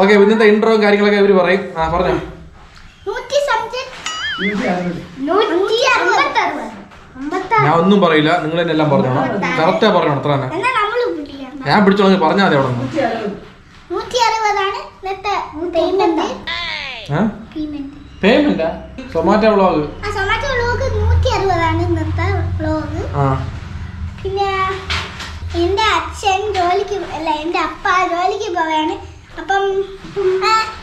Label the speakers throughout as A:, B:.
A: Okay ഇന്നത്തെ intro കാര്യങ്ങളൊക്കെ ഇവർ പറയും. ആ പറഞ്ഞോ. ഞാൻ ഒന്നും പറയില്ല. നിങ്ങൾ തന്നെ എല്ലാം പറഞ്ഞോണം കറക്റ്റാ പറഞ്ഞോണം അത്ര തന്നെ. ഞാൻ പിടിച്ചോളാം. പറഞ്ഞാൽ മതി അവിടെ
B: പേയ്മെന്റ്
A: സൊമാറ്റോ വ്ളോഗ്
B: സൊമാറ്റോ നൂറ്റി അറുപതാണ് ഇന്നത്തെ പിന്നെ എന്റെ അച്ഛൻ ജോലിക്ക് അല്ല എന്റെ അപ്പ ജോലിക്ക് പോവാണ്. അപ്പം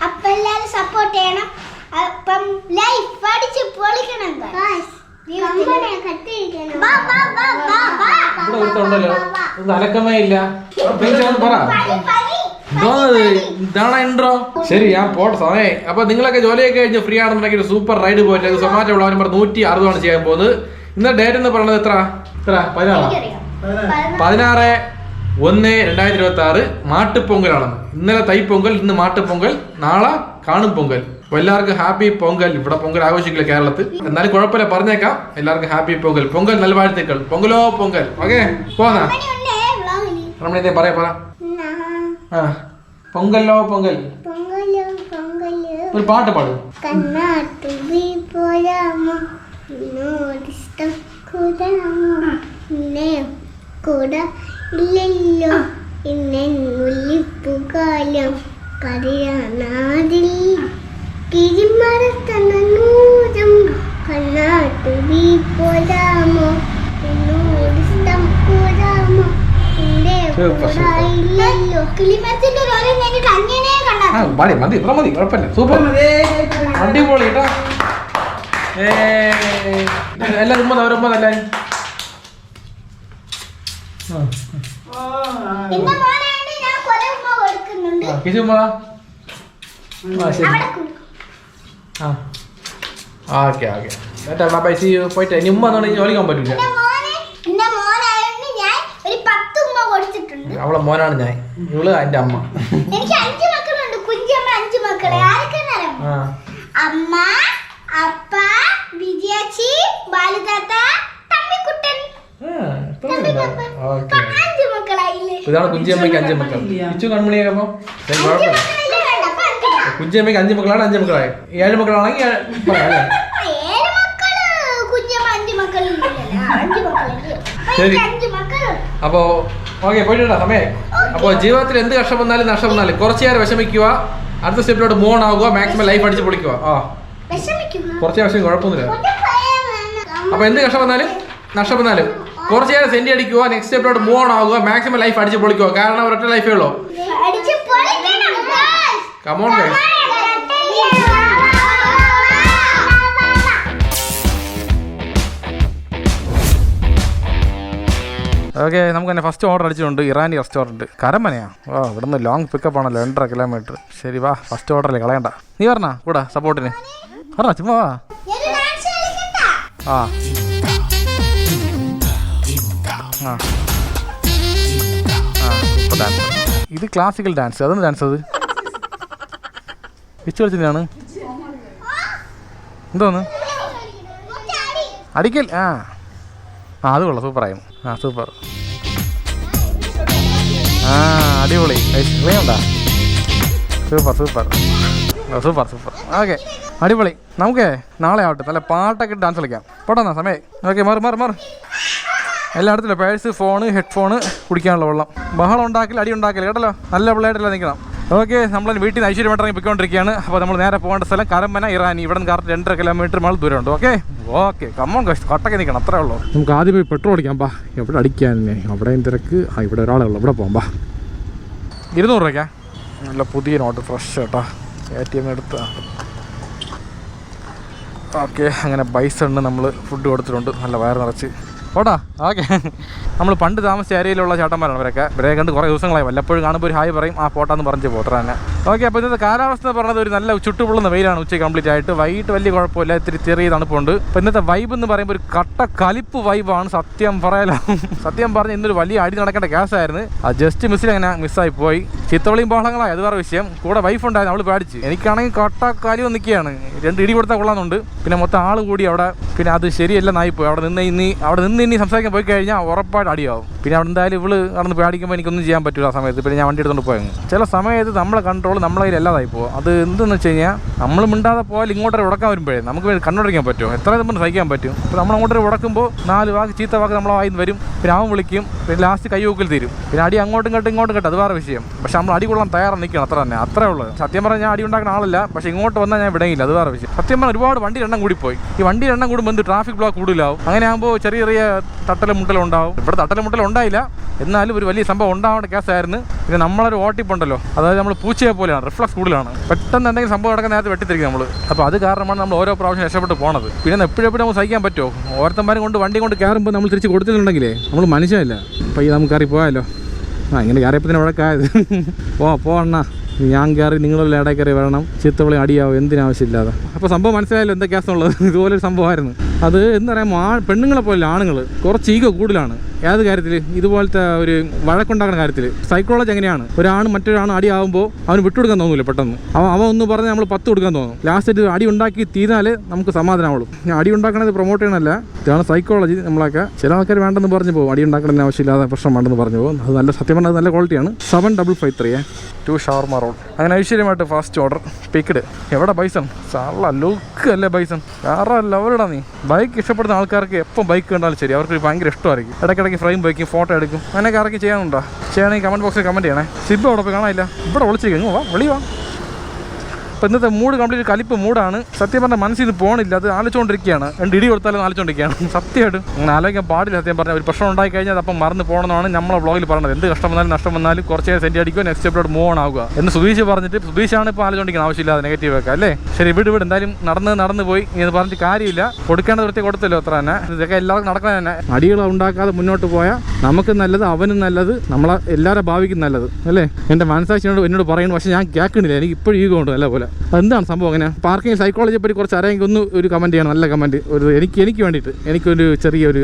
B: അപ്പ എല്ലാവരും സപ്പോർട്ട് ചെയ്യണം. അപ്പം ലൈഫ് അടിച്ച് പൊളിക്കണം.
A: ഇതാണ് ഇൻട്രോ ശരി ഞാൻ പോട്ടെ സമയേ അപ്പൊ നിങ്ങളൊക്കെ ജോലിയൊക്കെ കഴിഞ്ഞ് ഫ്രീ ആണെന്നുണ്ടെങ്കിൽ സൂപ്പർ റൈഡ് പോയിട്ട് സൊമാറ്റോ ഉള്ള നമ്പർ നൂറ്റി അറുപതാണ് ചെയ്യാൻ പോകുന്നത്. ഇന്ന് ഡേറ്റ് എന്ന് പറയുന്നത് എത്ര? എത്ര? പതിനാറാ.
B: പതിനാറ്.
A: പതിനാറ് ഒന്ന് രണ്ടായിരത്തി ഇരുപത്തി ആറ് മാട്ടുപൊങ്കലാണ്. ഇന്നലെ തൈപ്പൊങ്കൽ ഇന്ന് മാട്ടുപൊങ്കൽ നാളെ കാണും പൊങ്കൽ. അപ്പൊ എല്ലാവർക്കും ഹാപ്പി പൊങ്കൽ. ഇവിടെ പൊങ്കൽ ആഘോഷിക്കില്ല കേരളത്തിൽ? എന്നാലും കുഴപ്പമില്ല പറഞ്ഞേക്കാം. എല്ലാവർക്കും ഹാപ്പി പൊങ്കൽ. പൊങ്കൽ നൽവാഴ്ത്തുക്കൾ. പൊങ്കലോ പൊങ്കൽ. ഓക്കെ പോന്നാ. രമണി പറയാ പറ
B: പൊങ്കലോ പൊങ്കൽ.
A: ഒരു പാട്ട് പാടും.
B: കൂട ഇല്ലല്ലോ. ഇന്നുള്ളിപ്പുകാലം കറിയാനാതിൽ കിരിമരത്തനൂരം കണ്ണാട്ടുബി പോരാമോ? ഇന്നെ
A: സൂപ്പർ,
B: കൂട
A: സൂപ്പർ.
B: ഇല്ലല്ലോ കിളിമരത്തിന്റെ ഒരു കഴിഞ്ഞിട്ട് അങ്ങനെ കണ്ടാ
A: ആ മതി മതി ഇത്ര മതി കുഴപ്പമില്ല. സൂപ്പർ. അടിപൊളി കേട്ടോ. എല്ലാവരും
B: എന്റെ ഞാൻ ഉമ്മ
A: ആ. ആ ഓക്കെ ഓക്കെ. കേട്ടോ എന്നാ പൈസ പോയിട്ട് ഇനി ഉമ്മ എന്നാണ് ജോലിക്ക് പോകാൻ പറ്റില്ല
B: എന്റെ മോനെ എന്റെ മോനായോണ്ട് ഞാൻ ഒരു പത്ത് ഉമ്മ കൊടുത്തിട്ടുണ്ട്.
A: അവളെ മോനാണ് ഞാൻ. ഇവൾ എന്റെ അമ്മ.
B: എനിക്ക് അഞ്ച് മക്കളുണ്ട്. കുഞ്ചമ്മ അഞ്ച് മക്കളെ. അമ്മ അപ്പ വിജയാച്ചി ബാലുതാത്ത തമ്മിക്കുട്ടൻ.
A: ഓക്കെ. ഇതാണ് കുഞ്ചിയമ്മയ്ക്ക് അഞ്ച് മക്കൾ. അപ്പൊ
B: അഞ്ച്
A: കുഞ്ചിയമ്മയ്ക്ക് അഞ്ച് മക്കളാണ് അഞ്ച് മക്കളായി. ഏഴ് മക്കളാണെങ്കിൽ പറയാം ശരി. അപ്പോ ഓക്കെ പോയിട്ടാ സമയം അപ്പോ ജീവിതത്തിൽ എന്ത് കഷ്ടം വന്നാലും നഷ്ടം വന്നാലും കുറച്ചു നേരം വിഷമിക്കുക. അടുത്ത സ്റ്റെപ്പിലോട്ട് മൂൺ ആവുക. മാക്സിമം ലൈഫ് അടിച്ച് പൊളിക്കുക. ആ. കുറച്ചു വർഷം കുഴപ്പമൊന്നുമില്ല. അപ്പൊ എന്ത് കഷ്ടം വന്നാലും നഷ്ടം വന്നാലും കുറച്ചു നേരം സെന്റ് അടിക്കുക നെക്സ്റ്റ് എപ്പിലോട്ട് മൂവ് ഓൺ ആവുക മാക്സിമം ലൈഫ് അടിച്ച് പൊളിക്കുക. കാരണം ഒരൊറ്റ ലൈഫേ ഉള്ളൂ.
B: അടിച്ച് പൊളിക്കണം
A: കമോൺ ഗൈസ് ഓക്കെ നമുക്ക് തന്നെ ഫസ്റ്റ് ഓർഡർ അടിച്ചിട്ടുണ്ട്. ഇറാനി റെസ്റ്റോറന്റ് കരമനയാ? ഓ ഇവിടുന്ന് ലോങ് പിക്കപ്പ് ആണല്ലോ രണ്ടര കിലോമീറ്റർ ശരി വാ ഫസ്റ്റ് ഓർഡറിൽ കളയണ്ട. നീ പറഞ്ഞാ കൂടാ സപ്പോർട്ടിന് പറഞ്ഞാ ചുമ്മാ? ആ. ഇത് ക്ലാസിക്കൽ ഡാൻസ് അതൊന്ന് ഡാൻസ് അത്? പിച്ച് കളിച്ചതാണ് എന്തോന്ന്. അടിക്കൽ. ആ. ആ അത് കൊള്ളാം. സൂപ്പറായും ആ സൂപ്പർ ആ അടിപൊളി. വേണ്ടാ super super super super okay. അടിപൊളി. നമുക്കേ നാളെ ആവട്ടെ. നല്ല പാട്ടൊക്കെ ഡാൻസ് കളിക്കാം. പോട്ടെന്നാ സമയം ഓക്കെ മാറി മാറി മാറി. എല്ലാം അടുത്തില്ല പേഴ്സ് ഫോണ് ഹെഡ്ഫോണ് കുടിക്കാനുള്ള വെള്ളം. ബഹളം ഉണ്ടാക്കില്ല അടി ഉണ്ടാക്കില്ല കേട്ടല്ലോ? നല്ല പിള്ളേരല്ല നിൽക്കണം. ഓക്കെ നമ്മൾ വീട്ടിൽ നിന്ന് ഐശ്വര്യം ഇറങ്ങി പോയിക്കൊണ്ടിരിക്കുകയാണ്. അപ്പോൾ നമ്മൾ നേരെ പോകേണ്ട സ്ഥലം കരമന ഇറാനി. ഇവിടെ നിന്ന് കറക്റ്റ് രണ്ടര കിലോമീറ്റർ മേൾ ദൂരമുണ്ട്. ഓക്കെ? ഓക്കെ കമ്മോൺ കഷ്ടം കൊട്ടൊക്കെ നിൽക്കണം. അത്രേ ഉള്ളൂ. നമുക്ക് ആദ്യം പോയി പെട്രോൾ അടിക്കാം പാ എവിടെ അടിക്കാൻ? അവിടെയും തിരക്ക്. ആ ഇവിടെ ഒരാളേ ഉള്ളൂ. ഇവിടെ പോകാം പാ ഇരുന്നൂറ് രൂപയ്ക്കാ? നല്ല പുതിയ നോട്ട് ഫ്രഷ് കേട്ടോ. എ ടി എം എടുത്ത. ഓക്കെ അങ്ങനെ ബൈസണ് നമ്മൾ ഫുഡ് കൊടുത്തിട്ടുണ്ട്. നല്ല വയർ നിറച്ച്. പോട്ടാ ഓക്കെ നമ്മൾ പണ്ട് താമസിച്ച ഏരിയയിലുള്ള ചേട്ടന്മാരാണ് ഇവരൊക്കെ. ഇവരെ കണ്ട് കുറേ ദിവസങ്ങളായി. വല്ലപ്പോഴും കാണുമ്പോൾ ഒരു ഹായ് പറയും ആ പോട്ടാന്ന് പറഞ്ഞു പോത്ര തന്നെ. ഓക്കെ അപ്പോൾ ഇന്നത്തെ കാലാവസ്ഥ എന്ന് പറഞ്ഞത് ഒരു നല്ല ചുട്ടുപൊള്ളുന്ന വെയിലാണ് ഉച്ചയ്ക്ക് കംപ്ലീറ്റ് ആയിട്ട്. വൈകിട്ട് വലിയ കുഴപ്പമില്ല ഇത്തിരി ചെറിയ തണുപ്പുണ്ട്. അപ്പോൾ ഇന്നത്തെ വൈബ് എന്ന് പറയുമ്പോൾ ഒരു കട്ട കലിപ്പ് വൈബാണ് സത്യം പറയാലോ. സത്യം പറഞ്ഞ് ഇന്നൊരു വലിയ അടി നടക്കേണ്ട കേസായിരുന്നു ആ ജസ്റ്റ് മിസ്സിൽ അങ്ങനെ മിസ്സായി പോയി. ചിത്തവളിയും ബഹളങ്ങളായി അത് വേറെ വിഷയം. കൂടെ വൈഫ് ഉണ്ടായിരുന്നു അവൾ പേടിച്ച്. എനിക്കാണെങ്കിൽ കട്ട കാലി നിൽക്കുകയാണ്. രണ്ട് ഇടി കൊടുത്താൽ കൊള്ളാമെന്നുണ്ട്. പിന്നെ മൊത്തം ആൾ കൂടി അവിടെ പിന്നെ അത് ശരിയല്ല പോയി അവിടെ നിന്ന് ഇനി അവിടെ നിന്ന് ഇനി സംസാരിക്കാൻ പോയി കഴിഞ്ഞാൽ ഉറപ്പായിട്ട് അടിയാവും. പിന്നെ അവിടെ എന്തായാലും ഇവൾ നടന്ന് പേടിക്കുമ്പോൾ എനിക്കൊന്നും ചെയ്യാൻ പറ്റില്ല ആ സമയത്ത്. പിന്നെ ഞാൻ വണ്ടി എടുത്തുകൊണ്ട് പോയങ്ങ് ചില സമയത്ത് നമ്മളെ കൺട്രോൾ നമ്മളെ കയ്യിൽ അല്ലാതായി പോകും അത് എന്തെന്ന് വെച്ച് കഴിഞ്ഞാൽ നമ്മൾ മിണ്ടാതെ പോയാൽ ഇങ്ങോട്ടൊരു ഉടക്കാൻ വരുമ്പോഴേ നമുക്ക് കണ്ണുടയ്ക്കാൻ പറ്റും. എത്ര നമ്മൾ സഹിക്കാൻ പറ്റും. അപ്പോൾ നമ്മൾ അങ്ങോട്ടൊരു ഉടക്കുമ്പോൾ നാല് വാക്ക് ചീത്ത വാക്ക് നമ്മളെ വായിന്ന് വരും. പിന്നെ അവൻ വിളിക്കും. പിന്നെ ലാസ്റ്റ് കൈ ഊക്കിൽ തീരും. പിന്നെ അടി അങ്ങോട്ടും ഇങ്ങോട്ടും ഇങ്ങോട്ടും കേട്ടോ അത് വേറെ വിഷയം. പക്ഷെ നമ്മൾ അടി കൊള്ളാൻ തയ്യാറാണ് നിൽക്കണം അത്ര തന്നെ. അത്രേ ഉള്ളൂ. സത്യം പറഞ്ഞാൽ ഞാൻ അടി ഉണ്ടാക്കുന്ന ആളല്ല. പക്ഷെ ഇങ്ങോട്ട് വന്നാൽ ഞാൻ വിടങ്ങില്ല അത് വേറെ വിഷയം. സത്യം പറഞ്ഞാൽ ഒരുപാട് വണ്ടി എണ്ണം കൂടി പോയി. ഈ വണ്ടി എണ്ണം കൂടുമ്പോൾ എന്ത് ട്രാഫിക് ബ്ലോക്ക് കൂടുതലാവും. അങ്ങനെ ആകുമ്പോൾ ചെറിയ ചെറിയ തട്ടലും ഉണ്ടാവും ഇവിടെ തട്ടലും ഉണ്ടായില്ല എന്നാലും ഒരു വലിയ സംഭവം ഉണ്ടാവേണ്ട കേസായിരുന്നു. പിന്നെ നമ്മളൊരു ഓട്ടിപ്പുണ്ടല്ലോ. അതായത് നമ്മൾ പൂച്ചയെ പോലെയാണ് റിഫ്ലക്സ് കൂടുതലാണ്. പെട്ടെന്ന് എന്തെങ്കിലും സംഭവം നടക്കുന്ന നേരത്തെ വെട്ടിത്തിരിക്കും നമ്മൾ അപ്പോൾ അത് കാരണമാണ് നമ്മൾ ഓരോ പ്രാവശ്യം രക്ഷപ്പെട്ട് പോണത്. പിന്നെ എപ്പോഴെപ്പോഴും നമുക്ക് സഹിക്കാൻ പറ്റുമോ? ഓരോരുത്തന്മാരും കൊണ്ട് വണ്ടി കൊണ്ട് കയറുമ്പോൾ നമ്മൾ തിരിച്ച് കൊടുത്തിട്ടുണ്ടെങ്കിലേ നമ്മൾ മനുഷ്യനല്ല. അപ്പോൾ ഈ നമുക്ക് കയറി പോയാലോ ആ ഇങ്ങനെ കയറിയപ്പോൾ തന്നെ പോ പോ ഞാൻ കയറി നിങ്ങളെല്ലാം ഇടയിൽ കയറി വരണം. ചിത്തവിളി അടിയാവും എന്തിനാവശ്യമില്ലാതെ അപ്പോൾ സംഭവം മനസ്സിലായല്ലോ എന്താ കേസുള്ളത് ഇതുപോലൊരു സംഭവമായിരുന്നു. അത് എന്ന് പറയുമ്പോൾ ആ പെണ്ണുങ്ങളെ പോലെ ആണുങ്ങൾ കുറച്ച് ഈഗോ കൂടുതലാണ്. ഏത് കാര്യത്തിൽ ഇതുപോലത്തെ ഒരു വഴക്കുണ്ടാക്കുന്ന കാര്യത്തിൽ സൈക്കോളജി എങ്ങനെയാണ്? ഒരാണ് അടി അടിയാവുമ്പോൾ അവന് വിട്ടുകൊടുക്കാൻ തോന്നില്ല പെട്ടെന്ന്. അവൻ അവൻ ഒന്ന് പറഞ്ഞാൽ നമ്മൾ പത്ത് കൊടുക്കാൻ തോന്നും. ലാസ്റ്റ് അടി ഉണ്ടാക്കി തീരാലേ നമുക്ക് സമാധാനമാവുള്ളൂ ഞാൻ അടി ഉണ്ടാക്കണത് പ്രൊമോട്ട് ചെയ്യണമല്ല ഇതാണ് സൈക്കോളജി നമ്മളൊക്കെ. ചില ആൾക്കാർ വേണ്ടെന്ന് പറഞ്ഞു പോകും. അടി ഉണ്ടാക്കണതിന് ആവശ്യമില്ലാതെ പ്രശ്നം വേണ്ടെന്ന് പറഞ്ഞു പോകും. അത് നല്ല സത്യം പറഞ്ഞാൽ നല്ല ക്വാളിറ്റിയാണ് seven double five three two shawarma roll അങ്ങനെ ഐശ്വര്യമായിട്ട് ഫാസ്റ്റ് ഓർഡർ പിക്കഡ് എവിടെ ബൈസൺ ചള്ള ലുക്ക് അല്ലേ ബൈസൺ വേറെ ലെവലിടാ നീ. ബൈക്ക് ഇഷ്ടപ്പെടുന്ന ആൾക്കാർക്ക് എപ്പം ബൈക്ക് കണ്ടാലും ശരി. അവർക്ക് ഭയങ്കര ഇഷ്ടമായിരിക്കും. ഇടയ്ക്കിടയ്ക്ക് ഫ്രെയിം വയ്ക്കും ഫോട്ടോ എടുക്കും. അങ്ങനെയൊക്കെ ആരൊക്കെ ചെയ്യാനുണ്ടോ? ചെയ്യണമെങ്കിൽ കമന്റ് ബോക്സിൽ കമന്റ് ചെയ്യണേ. സിബ് അവിടെ പോയി കാണാനില്ല. ഇവിടെ വിളിച്ചിരിക്കും വാ വെളി ഇപ്പം ഇന്നത്തെ മൂഡ് കംപ്ലീറ്റ് കലിപ്പ് മൂടാണ് സത്യം പറഞ്ഞാൽ മനസ്സിൽ നിന്ന് പോകണില്ല അത് ആലോചിച്ചുകൊണ്ടിരിക്കുകയാണ് രണ്ട് ഇടി കൊടുത്താലും ആലോചിച്ചുകൊണ്ടിരിക്കുകയാണ് സത്യമായിട്ട്. അങ്ങനെ ആലോചിക്കാൻ പാടില്ല സത്യം പറഞ്ഞാൽ ഒരു പ്രശ്നം ഉണ്ടായി കഴിഞ്ഞാൽ അപ്പം മറന്ന് പോകണമെന്നാണ് നമ്മളെ വ്ളോഗിൽ പറഞ്ഞത് എന്ത് കഷ്ടം വന്നാലും നഷ്ടം വന്നാലും കുറച്ച് സെന്റ് അടിക്കുക നെക്സ്റ്റ് എപ്പിലോട്ട് മൂവ് ഓൺ ആവുക. എന്ന് സുധീഷ് പറഞ്ഞിട്ട് സുധീഷാണ് ഇപ്പോൾ ആലോചിക്കുന്നത് ആവശ്യമില്ലാതെ നെഗറ്റീവ് ഒക്കെ അല്ലേ? ശരി വിട് വിട് എന്തായാലും നടന്ന് നടന്ന് പോയി എന്ന് പറഞ്ഞിട്ട് കാര്യമില്ല. കൊടുക്കേണ്ട വൃത്തി കൊടുത്തല്ലോ അത്ര തന്നെ. ഇതൊക്കെ എല്ലാവർക്കും നടക്കണം തന്നെ. അടികൾ ഉണ്ടാക്കാതെ മുന്നോട്ട് പോയാൽ നമുക്ക് നല്ലത് അവനും നല്ലത് നമ്മളെ എല്ലാവരും ഭാവിക്കും നല്ലത് അല്ലേ? എന്റെ മനസ്സാക്ഷിനോട് എന്നോട് പറയുന്നു പക്ഷേ ഞാൻ കേൾക്കണില്ല എനിക്ക് ഇപ്പോഴും ഈഗോ ഉണ്ട് നല്ല പോലെ. എന്താണ് സംഭവം അങ്ങനെ? പാർക്കിംഗ് സൈക്കോളജിയെ പറ്റി കുറച്ച് അറിയാമെങ്കിൽ ഒന്ന് ഒരു കമന്റ് ചെയ്യണം. നല്ല കമന്റ് ഒരു എനിക്ക് എനിക്ക് വേണ്ടിയിട്ട്. എനിക്കൊരു ചെറിയൊരു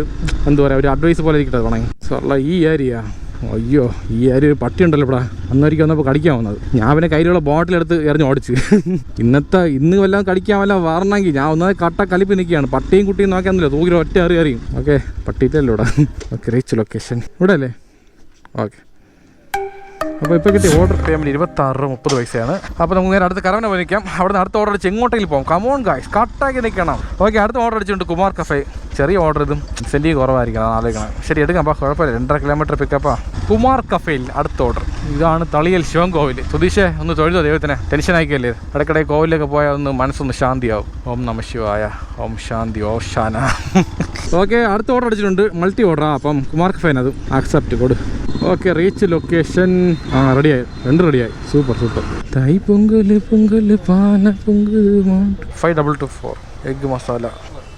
A: എന്താ പറയുക ഒരു അഡ്വൈസ് പോലെ ഇരിക്കട്ടെ തുടങ്ങി. സോള്ള ഈ ഏരിയ അയ്യോ ഈ ഏരിയ ഒരു പട്ടി ഉണ്ടല്ലോ ഇവിടെ അന്നൊരിക്കൽ വന്നപ്പോൾ കടിക്കാൻ വന്നത്. ഞാൻ പിന്നെ കയ്യിലുള്ള ബോട്ടിലെടുത്ത് എറിഞ്ഞ് ഓടിച്ച്. ഇന്നത്തെ ഇന്ന് വല്ലതും കടിക്കാൻ വല്ല വരണമെങ്കിൽ ഞാൻ ഒന്നത് കട്ട കലിപ്പ് നിൽക്കുകയാണ്. പട്ടിയും കുട്ടിയും നോക്കിയാന്നില്ല തൂക്കിൽ ഒറ്റ എറിയും. ഓക്കെ പട്ടിയിട്ടല്ലോ ഇവിടെ? ഓക്കെ റീച്ച് ലൊക്കേഷൻ ഇവിടെ അല്ലേ ഓക്കെ അപ്പോൾ ഇപ്പോൾ കിട്ടിയ ഓർഡർ പേയ്മെന്റ് ഇരുപത്താറ് മുപ്പത് പൈസയാണ്. അപ്പോൾ നമുക്ക് നേരെ അടുത്ത കരവന നിൽക്കാം അവിടെ നിന്ന് അടുത്ത ഓർഡർ അടിച്ച് എങ്ങോട്ടെങ്കിലും പോകാം. കമോൺ ഗായ്സ് കട്ടാക്കി നിൽക്കണം. ഓക്കെ അടുത്ത ഓർഡർ അടിച്ചിട്ടുണ്ട് കുമാർ കഫേ ചെറിയ ഓർഡർ ഇതും ഇൻസെന്റീവ് കുറവായിരിക്കും അതാണ് ആലോചിക്കണം ശരി എടുക്കാം. അപ്പോൾ കുഴപ്പമില്ല. രണ്ടര കിലോമീറ്റർ പിക്കപ്പാ കുമാർ കഫേയിൽ അടുത്ത ഓർഡർ ഇതാണ് തളിയൽ ശിവൻ കോവിൽ സുതീഷെ ഒന്ന് തൊഴുതോ ദൈവത്തിനെ? ടെൻഷൻ ആയിക്കല്ലേ ഇടയ്ക്കിടെ കോവിലൊക്കെ പോയാൽ ഒന്ന് മനസ്സൊന്ന് ശാന്തിയാവും. ഓം നമ ശിവായ. ഓം ശാന്തി ഓം ശാന ഓക്കെ അടുത്ത ഓർഡർ അടിച്ചിട്ടുണ്ട്. മൾട്ടി ഓർഡറാ അപ്പം കുമാർ കഫേൻ അതും ആക്സെപ്റ്റ് കൊടു ഓക്കെ റീച്ച് ലൊക്കേഷൻ ആ റെഡിയായി രണ്ട് റെഡിയായി super super Thai Pongal Pongal പാന Pongal five double two four egg masala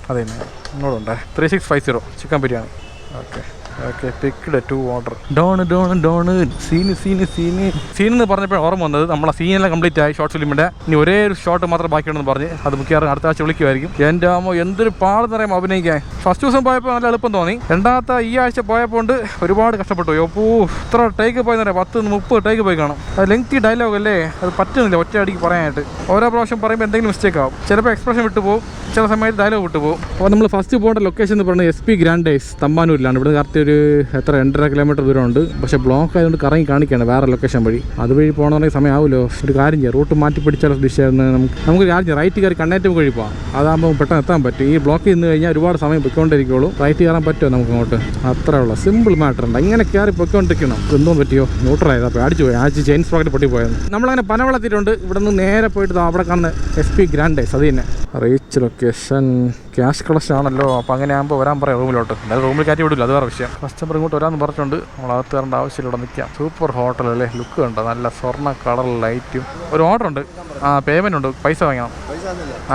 A: അതെ ഇങ്ങോട്ടുണ്ടേ three six five zero chicken biryani okay okay two order പറഞ്ഞപ്പോൾ ഓർമ്മ വന്നത്. നമ്മളെ സീനെല്ലാം കംപ്ലീറ്റ് ആയി ഷോർട്ട് ഫിലിമിന്റെ ഇനി ഒരേ ഒരു ഷോട്ട് മാത്രം ബാക്കിയുണ്ടെന്ന് പറഞ്ഞ് അത് മിക്കവാറും അടുത്ത ആഴ്ച വിളിക്കുമായിരിക്കും. എന്റെ ആമോ എന്തൊരു പാടെന്ന് പറയുമ്പോൾ അഭിനയിക്കാൻ. ഫസ്റ്റ് ദിവസം പോയപ്പോൾ നല്ല എളുപ്പം തോന്നി. രണ്ടാമത്തെ ഈ ആഴ്ച പോയപ്പോൾ ഒരുപാട് കഷ്ടപ്പെട്ടു. അപ്പോ ഇത്ര ടേക്ക് പോയെന്ന് പറയാം. പത്ത് മുപ്പത് ടേക്ക് പോയി കാണും. അത് ലെങ്തി ഡയലോഗ് അല്ലേ? അത് പറ്റുന്നില്ല ഒറ്റ അടിക്ക് പറയാനായിട്ട്. ഓരോ പ്രാവശ്യം പറയുമ്പോൾ എന്തെങ്കിലും മിസ്റ്റേക്ക് ആവും. ചിലപ്പോൾ എക്സ്പ്രഷൻ വിട്ടു പോകും ചില സമയത്ത് ഡയലോഗ് വിട്ടുപോകും അപ്പോൾ നമ്മൾ ഫസ്റ്റ് പോകേണ്ട ലൊക്കേഷൻ എന്ന് പറയുന്നത് എസ് പി ഗ്രാൻഡേസ് തമ്പാനൂരിലാണ്. ഇവിടെ കറക്റ്റ് ഒരു എത്ര രണ്ടര കിലോമീറ്റർ ദൂരമുണ്ട്. പക്ഷേ ബ്ലോക്ക് ആയതുകൊണ്ട് കറങ്ങി കാണിക്കുകയാണ് വേറെ ലൊക്കേഷൻ വഴി. അതുവഴി പോകണമെങ്കിൽ സമയമാവുമല്ലോ. ഒരു കാര്യം ചെയ്യാം. റൂട്ട് മാറ്റി പിടിച്ചാൽ ദിശയായിരുന്നു നമുക്ക് നമുക്ക് രാജ്യം റൈറ്റ് കയറി കണ്ണേറ്റം വഴി പോകാം അതാകുമ്പോൾ പെട്ടെന്ന് എത്താൻ പറ്റും. ഈ ബ്ലോക്ക് നിന്ന് കഴിഞ്ഞാൽ ഒരുപാട് സമയം പൊയ്ക്കൊണ്ടിരിക്കുള്ളൂ. റൈറ്റ് കയറാൻ പറ്റുമോ നമുക്ക് അങ്ങോട്ട് അത്രേ ഉള്ളൂ. സിമ്പിൾ മാറ്റർ ഉണ്ട്. ഇങ്ങനെ കയറി പൊയ്ക്കൊണ്ടിരിക്കണം എന്തോ പറ്റിയോ? ന്യൂട്രലായത് അപ്പോൾ അടിച്ചു പോയി. ആഴ്ച ചെയിൻ പൊട്ടി പോയത് നമ്മളങ്ങനെ പനവളത്തിട്ടുണ്ട്. ഇവിടെ നിന്ന് നേരെ പോയിട്ട് അവിടെ കാണുന്ന എസ് പി ഗ്രാൻഡേസ് അത് തന്നെ റീച്ച് ലൊക്കേഷൻ ക്യാഷ് കളക്ഷൻ ആണല്ലോ. അപ്പോൾ അങ്ങനെ ആകുമ്പോൾ വരാൻ പറയാം റൂമിലോട്ട്. എന്തായാലും റൂമിൽ കയറ്റി വിടില്ല അത് വേറെ വിഷയം. കസ്റ്റമർ ഇങ്ങോട്ട് വരാമെന്ന് പറഞ്ഞിട്ടുണ്ട്. നമ്മൾ അകത്ത് കയറേണ്ട ആവശ്യമില്ല ഇവിടെ നിൽക്കാം സൂപ്പർ ഹോട്ടൽ അല്ലേ? ലുക്ക് കണ്ടോ? നല്ല സ്വർണ കളർ ലൈറ്റും ഒരു ഓർഡർ ഉണ്ട്. ആ പേയ്മെന്റ് ഉണ്ട്. പൈസ വാങ്ങണം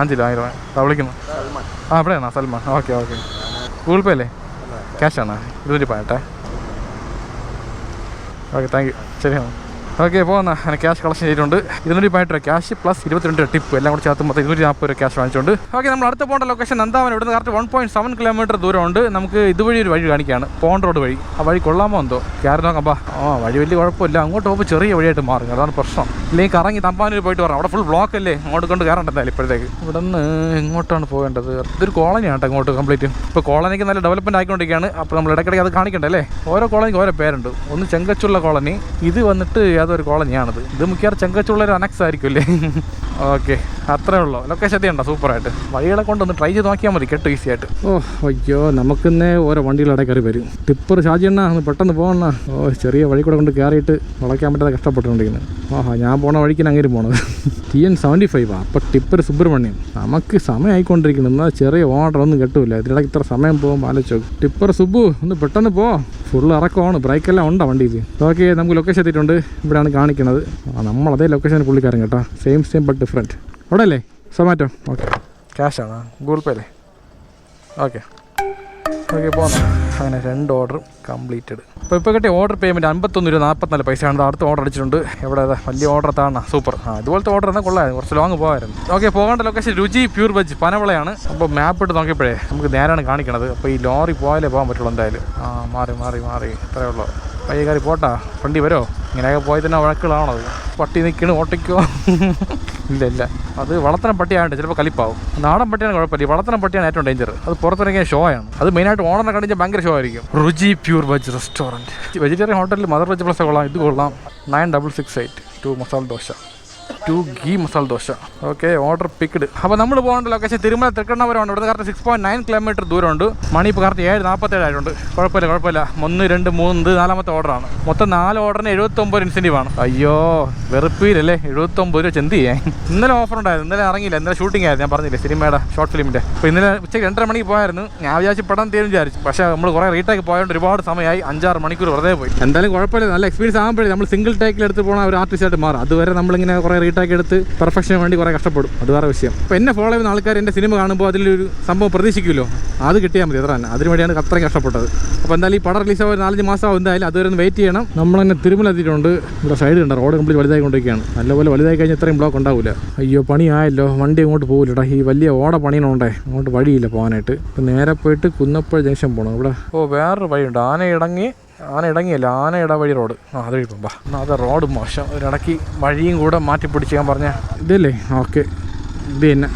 A: അഞ്ചില്ല ആയിരം? രൂപ വിളിക്കുന്നു. ആ അവിടെയാണോ Salman. Okay okay Google Pay അല്ലേ? ക്യാഷ് ആണോ? ഇരുന്നൂറ്റി പതിനെട്ടെ. ഓക്കെ താങ്ക് യു ശരിയാണ് ഓക്കെ പോകുന്ന ക്യാഷ് കളക്ഷൻ ചെയ്തിട്ടുണ്ട്. ഇരുന്നൂറ്റി പതിനെട്ട് ക്യാഷ് പ്ലസ് ഇരുപത്തിരണ്ട് രൂപ ടിപ്പ് എല്ലാം കൂടി ചേർത്ത് മൊത്തം ഇരുന്നൂറ്റി നാൽപ്പത് രൂപ ക്യാഷ് വാങ്ങിച്ചിട്ടുണ്ട് ഓക്കെ നമ്മൾ അടുത്ത പോകേണ്ട ലൊക്കേഷൻ നന്ദാവൻ. ഇവിടുന്ന് correct one point seven kilometre ദൂരമുണ്ട്. നമുക്ക് ഇതുവഴി ഒരു വഴി കാണിക്കുകയാണ് പോണ്ട് റോഡ് വഴി. ആ വഴി കൊള്ളാമോ എന്തോ? കയറി നോക്കാം ആ വഴി വലിയ കുഴപ്പമില്ല. അങ്ങോട്ട് പോകുമ്പോൾ ചെറിയ വഴിയായിട്ട് മാറും. അതാണ് പ്രശ്നം. ഇല്ലെങ്കിൽ കറങ്ങി തമ്പാനൂർ പോയിട്ട് വരാം അവിടെ ഫുൾ ബ്ലോക്ക് അല്ലേ? അങ്ങോട്ട് കൊണ്ട് കയറണ്ട ഇപ്പോഴത്തേക്ക്. ഇവിടെ നിന്ന് എങ്ങോട്ടാണ് പോകേണ്ടത്? ഇതൊരു കോളനിയാണ് കേട്ടോ അങ്ങോട്ട് കംപ്ലീറ്റ് ഇപ്പോൾ കോളനിക്ക് നല്ല ഡെവലപ്മെന്റ് ആയിക്കൊണ്ടിരിക്കുകയാണ്. അപ്പോൾ നമ്മൾ ഇടയ്ക്കിടയ്ക്ക് അത് കാണിക്കണ്ടല്ലേ ഓരോ കോളനിക്ക് ഓരോ പേരുണ്ട്. ഒന്ന് ചെങ്കച്ചുള്ള കോളനി ഇത് വന്നിട്ട് ഏതൊരു കോളനിയാണിത് ഇത് മിക്കവാറും ചെങ്കച്ചുള്ള ഒരു അനക്സ് ആയിരിക്കും അല്ലേ? ഓക്കെ അത്രേ ഉള്ളൂ. ലൊക്കേഷൻ എത്തിയുണ്ടോ സൂപ്പറായിട്ട് വഴികളെ കൊണ്ടൊന്ന് ട്രൈ ചെയ്ത് നോക്കിയാൽ മതി. കേട്ടോ ഈസി ആയിട്ട്. ഓ അയ്യോ നമുക്കിന്നേ ഓരോ വണ്ടികളുടെ കയറി വരും. ടിപ്പർ ഷാജിയണ്ണ ഒന്ന് പെട്ടെന്ന് പോകണ ഓ ചെറിയ വഴി കൂടെ കൊണ്ട് കയറിയിട്ട് വളയ്ക്കാൻ പറ്റാതെ കഷ്ടപ്പെട്ടുകൊണ്ടിരിക്കുന്നത് ആഹാ ഞാൻ പോണ വഴിക്ക് അങ്ങനെ പോണത്. ടി എൻ സെവന്റി ഫൈവ് ആ അപ്പോൾ ടിപ്പർ സുബ്രഹ്മണ്യം. നമുക്ക് സമയമായിക്കൊണ്ടിരിക്കുന്നു എന്നാൽ ചെറിയ ഓർഡർ ഒന്നും കിട്ടൂല. ഇതിനിടയ്ക്ക് ഇത്ര സമയം പോകുമ്പോൾ ആലോചിച്ചു ടിപ്പർ സുബു ഒന്ന് പെട്ടെന്ന് പോ. ഫുള്ള് ഇറക്കമാണ്. ബ്രേക്കെല്ലാം ഉണ്ടോ വണ്ടിയിൽ ഓക്കെ നമുക്ക് ലൊക്കേഷൻ എത്തിയിട്ടുണ്ട്. ഇവിടെയാണ് കാണിക്കുന്നത് നമ്മൾ അതേ ലൊക്കേഷൻ പുള്ളിക്കാരൻ കേട്ടോ. സെയിം സെയിം ബട്ട് ഡിഫറെന്റ് അവിടെ അല്ലേ? സൊമാറ്റോ ഓക്കെ ക്യാഷാണ് ഗൂഗിൾ പേ അല്ലേ? ഓക്കെ ഓക്കെ പോകാം അങ്ങനെ രണ്ട് ഓർഡറും കംപ്ലീറ്റഡ് ഇപ്പോൾ ഇപ്പോൾ കിട്ടിയ ഓർഡർ പേയ്മെന്റ് അമ്പത്തൊന്ന് രൂപ നാൽപ്പത്തിനാല് പൈസയാണ് അടുത്ത ഓർഡർ അടിച്ചിട്ടുണ്ട്. എവിടെ വലിയ ഓർഡർ താണ സൂപ്പർ ആ ഇതുപോലത്തെ ഓർഡർ എന്നാൽ കൊള്ളായിരുന്നു കുറച്ച് ലോങ് പോകായിരുന്നു ഓക്കെ പോകേണ്ട ലൊക്കേഷൻ രുചി പ്യൂർ വെജ് പനവളയാണ്. അപ്പോൾ മാപ്പ് ഇട്ട് നോക്കിയപ്പോഴേ നമുക്ക് നേരാണ് കാണിക്കണത്. അപ്പോൾ ഈ ലോറി പോയാലേ പോകാൻ പറ്റുള്ളൂ എന്തായാലും. ആ മാറി മാറി മാറി. ഇത്രയേ ഉള്ളൂ. പയ്യക്കാരി പോട്ടാ. വണ്ടി വരുമോ ഇങ്ങനെയൊക്കെ പോയി തന്നെ വഴക്കുകളാണത് പട്ടി നിൽക്കണ് ഓട്ടിക്കോ. ഇല്ല ഇല്ല അത് വളർത്തനം പട്ടിയാണ് ചിലപ്പോൾ കലിപ്പാവും. നാടൻ പട്ടിയാണ് കുഴപ്പമില്ല. വളർത്തന പട്ടിയാണ് ഏറ്റവും ഡേഞ്ചർ അത് പുറത്തിറങ്ങിയ ഷോ ആണ് അത് മെയിനായിട്ട് ഓണറിനെ കണ്ടിച്ച് ഭയങ്കര ഷോ ആയിരിക്കും. Ruchi pure veg restaurant vegetarian ഹോട്ടലിൽ മദർ വെജ് പ്ലസ് കൊള്ളാം. ഇത് കൊള്ളാം. Nine double six eight two masala dosa. Two ghee masala dosa okay order picked അപ്പോൾ നമ്മൾ പോകേണ്ട ലൊക്കേഷൻ തിരുമല തൃക്കണ്ണപുരമാണ്. ഇവിടുന്ന് correct six point nine kilometre ദൂരമുണ്ട്. മണി ഇപ്പോൾ കറക്റ്റ് ഏഴ് നാൽപ്പത്തേഴ് ആയിട്ടുണ്ട് കുഴപ്പമില്ല കുഴപ്പമില്ല. ഒന്ന് രണ്ട് മൂന്ന് നാലാമത്തെ ഓർഡറാണ് മൊത്തം നാല് ഓർഡറിന് എഴുപത്തൊമ്പത് ഇൻസെന്റീവ് ആണ്. അയ്യോ വെറുപ്പിയിലല്ലേ എഴുപത്തൊമ്പത് രൂപ ചെന്ത്. ഇന്നലെ ഓഫർ ഉണ്ടായിരുന്നു. ഇന്നലെ ഇറങ്ങിയില്ല. ഇന്നലെ ഷൂട്ടിംഗ് ആയിരുന്നു. ഞാൻ പറഞ്ഞില്ലേ സിനിമയുടെ ഷോർട്ട് ഫിലിമിന്റെ അപ്പോൾ ഇന്നലെ ഉച്ചയ്ക്ക് രണ്ടര മണിക്ക് പോയായിരുന്നു. ഞാൻ വിചാരിച്ച് പടം തീരും വിചാരിച്ചു. പക്ഷേ നമ്മൾ കുറേ റീടേക്ക് പോയതുകൊണ്ട് ഒരുപാട് സമയമായി. അഞ്ചാറ് മണിക്കൂർ വെറുതെ പോയി. എന്തായാലും കുഴപ്പമില്ല. നല്ല എക്സ്പീരിയൻസ് ആകുമ്പോഴേ നമ്മൾ സിംഗിൾ ടേക്കിൽ എടുത്ത് പോകണം ഒരു ആർട്ടിസ്റ്റായിട്ട് മാറും. അതുവരെ നമ്മളിങ്ങനെ കുറേ റീടേക്ക് എടുത്ത് പെർഫെക്ഷന് വേണ്ടി കുറേ കഷ്ടപ്പെടും. അത് വേറെ വിഷയം. അപ്പോൾ എന്നെ ഫോളോ ചെയ്യുന്ന ആൾക്കാർ എന്റെ സിനിമ കാണുമ്പോൾ അതിലൊരു സംഭവം പ്രതീക്ഷിക്കുമല്ലോ അത് കിട്ടിയാൽ മതി അത്ര അതിന് വേണ്ടിയാണ് അത്രയും കഷ്ടപ്പെട്ടത്. അപ്പോൾ എന്തായാലും ഈ പടം റിലീസ് ആവുക നാലഞ്ച് മാസം എന്തായാലും. അതുവരെ ഒന്ന് വെയിറ്റ് ചെയ്യണം. നമ്മൾ തന്നെ തിരുമല എത്തിയിട്ടുണ്ട്. ഇവിടെ സൈഡ് കണ്ട? റോഡ് കംപ്ലീറ്റ് വലുതായിക്കൊണ്ടിരിക്കുകയാണ്. നല്ലപോലെ വലുതായി കഴിഞ്ഞാൽ ഇത്രയും ബ്ലോക്ക് ഉണ്ടാവില്ല അയ്യോ പണിയായല്ലോ. വണ്ടി അങ്ങോട്ട് പോകില്ലടാ ഈ വലിയ ഓട പണിയണോണ്ടേ. അങ്ങോട്ട് വഴിയില്ല പോകാനായിട്ട് ഇപ്പം നേരെ പോയിട്ട് കുന്നപ്പുഴ ജംഗ്ഷൻ പോകണം ഇവിടെ ഓ വേറൊരു വഴിയുണ്ട്. ആന ഇടങ്ങി ആന ഇടങ്ങിയല്ല? ആന ഇടവഴി റോഡ്. ആ അത് വഴി പോകാം എന്നാൽ അത് റോഡ് മോശം. ഒരിടയ്ക്ക് വഴിയും കൂടെ മാറ്റി പിടിച്ച് പറഞ്ഞ ഇതല്ലേ? ഓക്കെ. ഇത് തന്നെ